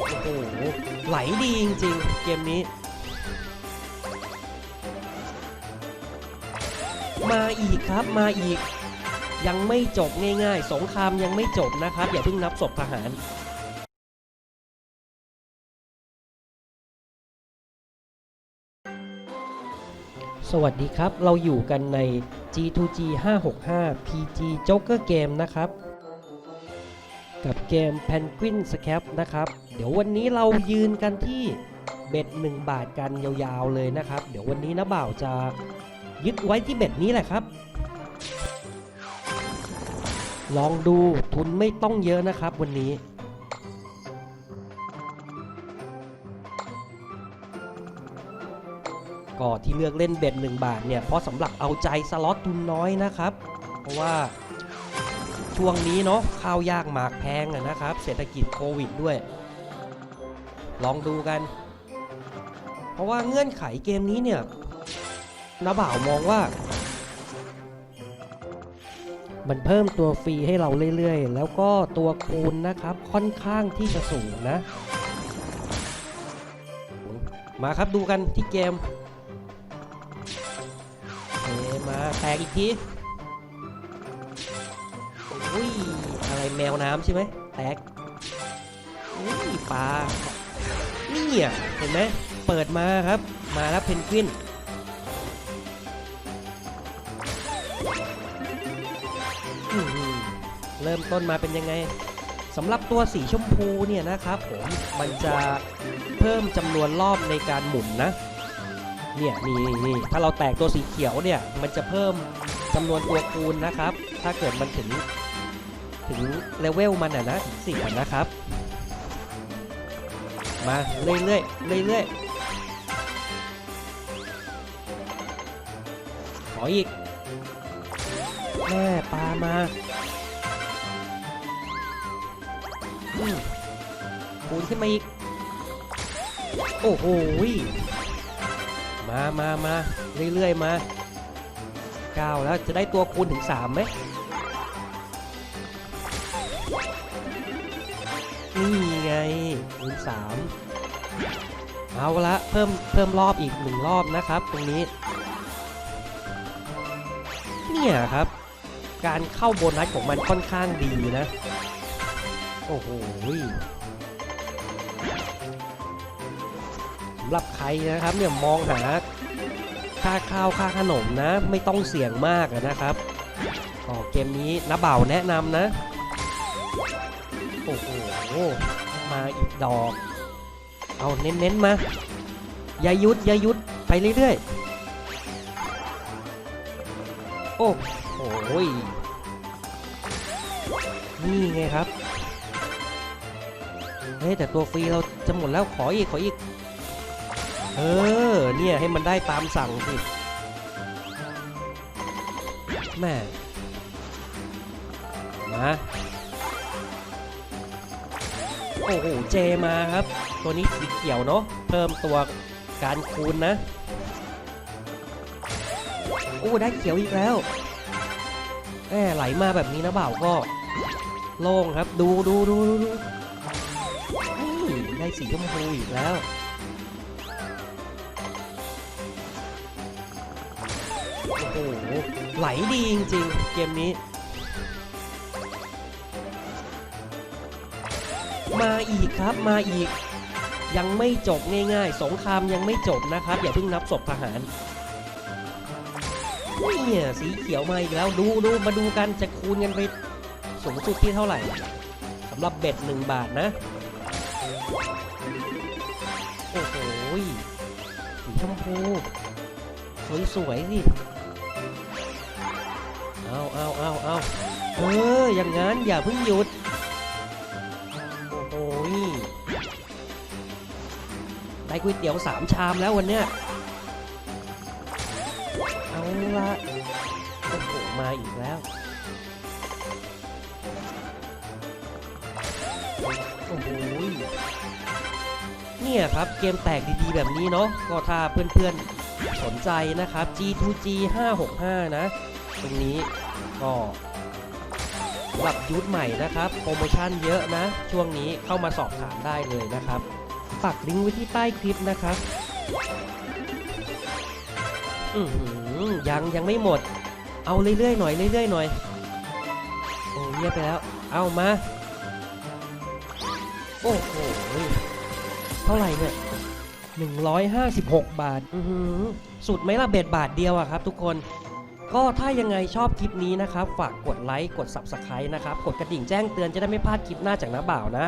โอ้โหไหลดีจริงๆ เกมนี้ มาอีกครับมาอีก ยังไม่จบง่าย ๆ สงครามยังไม่จบนะครับ อย่าเพิ่งนับศพทหารสวัสดีครับ เราอยู่กันใน G2G 565 PG Joker Game นะครับ กับเกม Penguin Scap นะครับ เดี๋ยววันนี้เรายืนกันที่เบ็ด1บาทกันยาวๆเลยนะครับ เดี๋ยววันนี้นะบ่าวจะยึดไว้ที่เบ็ดนี้แหละครับ ลองดูทุนไม่ต้องเยอะนะครับวันนี้ ก็ที่เลือกเล่นเบ็ด1บาทเนี่ยเพราะสำหรับเอาใจสล็อตทุนน้อยนะครับ เพราะว่า ช่วงนี้เนาะข้าวยากหมากแพงนะครับ เศรษฐกิจโควิดด้วย ลองดูกัน เพราะว่าเงื่อนไขเกมนี้เนี่ยนาบ่าวมองว่า มันเพิ่มตัวฟรีให้เราเรื่อยๆ แล้วก็ตัวคูณนะครับค่อนข้างที่จะสูงนะ มาครับดูกันที่เกมเอมาแตกอีกที อุ้ยอะไรแมวน้ำใช่ไหมแตกอุ้ยปลานี่อะเห็นไหมเปิดมาครับ มาแล้วเพนกวินเริ่มต้นมาเป็นยังไงสำหรับตัวสีชมพูเนี่ยนะครับผมมันจะเพิ่มจำนวนรอบในการหมุนนะเนี่ยนี่นี่ถ้าเราแตกตัวสีเขียวเนี่ยมันจะเพิ่มจำนวนตัวคูณนะครับ ถ้าเกิดมันถึง ถึงเลเวลมันอะนะถึงสิบอะนะครับ มาเรื่อยเรื่อยๆเรื่อยๆขออีกแม่ปลามาคูณขึ้นมาอีก โอ้โหมามามาเรื่อยๆมา 9 แล้วจะได้ตัวคูณถึง 3ไหม นี่ไงคูณ3เอาละเพิ่มเพิ่มรอบอีกหนึ่งรอบนะครับ ตรงนี้ เนี่ยครับ การเข้าโบนัสของมันค่อนข้างดีนะ โอ้โหสำหรับใครนะครับเนี่ยมองหาค่าข้าวค่าขนมนะ ไม่ต้องเสี่ยงมากนะครับก็เกมนี้นะเบ่าแนะนำนะ โอ้โห มาอีกดอก เอาเน้นๆมา อย่ายุดอย่ายุดไปเรื่อยๆ โอ้โหนี่ไงครับ เฮ้แต่ตัวฟรีเราจะหมดแล้วขออีกขออีก เออ เนี่ยให้มันได้ตามสั่งสิแม่มา อ้โหเจมาครับ ตัวนี้สีเขียวเนาะเพิ่มตัวการคูณนะโอ้ได้เขียวอีกแล้วแหมไหลมาแบบนี้นะบ่าวก็ โล่งครับดูดูดูดูดูได้สีชมพูอีกแล้วโอ้โหไหลดีจริง ๆ เกมนี้ มาอีกครับมาอีก ยังไม่จบง่าย ๆ สงครามยังไม่จบนะครับ อย่าเพิ่งนับศพทหารเนี่ยสีเขียวมาอีกแล้วดูดูมาดูกันจะคูณกันไปสูงสุดที่เท่าไหร่สำหรับเบ็ดหนึ่งบาทนะ โอ้โหสีชมพูสวยๆสิเอาเอาเอาเอาเอออย่างงั้นอย่าเพิ่งหยุด ได้ก๋วยเตี๋ยวสามชามแล้ววันเนี้ยเอาละโอ้โหมาอีกแล้วโอ้โหเนี่ยครับเกมแตกดีๆแบบนี้เนาะก็ถ้าเพื่อนๆสนใจนะครับ G2G 565 นะ ตรงนี้ก็ำหรับยูทธใหม่นะครับ โปรโมชั่นเยอะนะ ช่วงนี้เข้ามาสอบถามได้เลยนะครับ ปักลิงก์ไว้ที่ใต้คลิปนะครับ อือยังยังไม่หมด เอาเรื่อยๆหน่อยเรื่อยๆหน่อย โอ้เงียบไปแล้ว เอามา โอ้โห เท่าไหร่เนี่ย156 บาทอือหือสุดไหมล่ะเบ็ดบาทเดียวอะครับทุกคน ก็ถ้ายังไงชอบคลิปนี้นะครับ ฝากกดไลค์ กด Subscribe นะครับ กดกระดิ่งแจ้งเตือนจะได้ไม่พลาดคลิปหน้าจากน้าบ่าวนะ